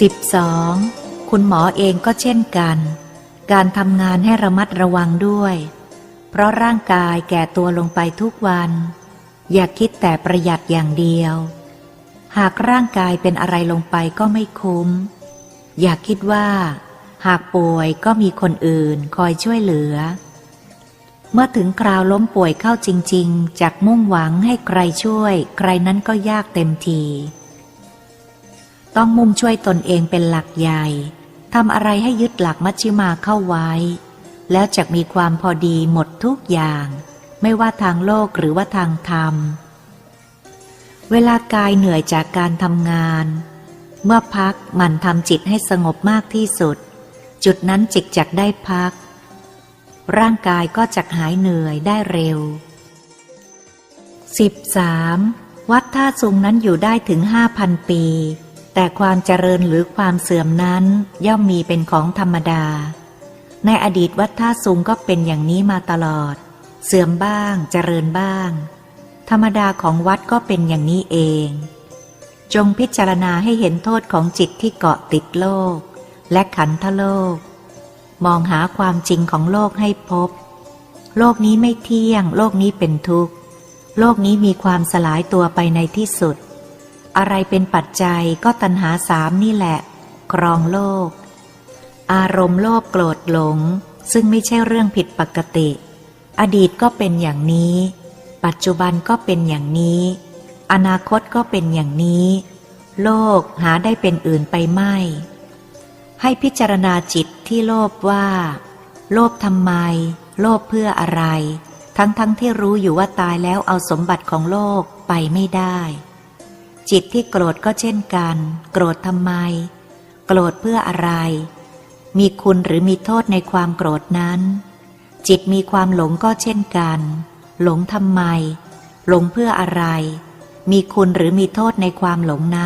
12. คุณหมอเองก็เช่นกัน การทำงานให้ระมัดระวังด้วย เพราะร่างกายแก่ตัวลงไปทุกวัน อย่าคิดแต่ประหยัดอย่างเดียว หากร่างกายเป็นอะไรลงไปก็ไม่คุ้ม อย่าคิดว่า หากป่วยก็มีคนอื่นคอยช่วยเหลือ เมื่อถึงคราวล้มป่วยเข้าจริง ๆจากมุ่งหวังให้ใครช่วย ใครนั้นก็ยากเต็มที ต้องมุ่งช่วยตนเองเป็นหลักใหญ่ทำอะไรให้ยึดหลักมัชฌิมาเข้าไว้ แล้วจะมีความพอดีหมดทุกอย่าง ไม่ว่าทางโลกหรือว่าทางธรรม เวลากายเหนื่อยจากการทำงาน เมื่อพักมันทำจิตให้สงบมากที่สุด จุดนั้นจิตจักได้พัก ร่างกายก็จักหายเหนื่อยได้เร็ว 13. วัดท่าสุงนั้นอยู่ได้ถึงห้าพันปี แต่ความเจริญหรือความเสื่อมนั้นย่อมมีเป็นของธรรมดา ในอดีตวัดท่าสุงก็เป็นอย่างนี้มาตลอด เสื่อมบ้างเจริญบ้าง ธรรมดาของวัดก็เป็นอย่างนี้เอง จงพิจารณาให้เห็นโทษของจิตที่เกาะติดโลก และขันธโลก มองหาความจริงของโลกให้พบ โลกนี้ไม่เที่ยง โลกนี้เป็นทุกข์ โลกนี้มีความสลายตัวไปในที่สุด อะไรเป็นปัจจัยก็ตัณหาสามนี่แหละ ครองโลก อารมณ์โลภโกรธหลง ซึ่งไม่ใช่เรื่องผิดปกติ อดีตก็เป็นอย่างนี้ ปัจจุบันก็เป็นอย่างนี้ อนาคตก็เป็นอย่างนี้ โลกหาได้เป็นอื่นไปไม่ ให้พิจารณาจิตที่โลภว่า โลภทำไม โลภเพื่ออะไร ทั้งๆทที่รู้อยู่ว่าตายแล้วเอาสมบัติของโลกไปไม่ได้ จิตที่โกรธก็เช่นกัน โกรธทำไม โกรธเพื่ออะไร มีคุณหรือมีโทษในความโกรธนั้น จิตมีความหลงก็เช่นกัน หลงทำไม หลงเพื่ออะไร มีคุณหรือมีโทษในความหลงนั้น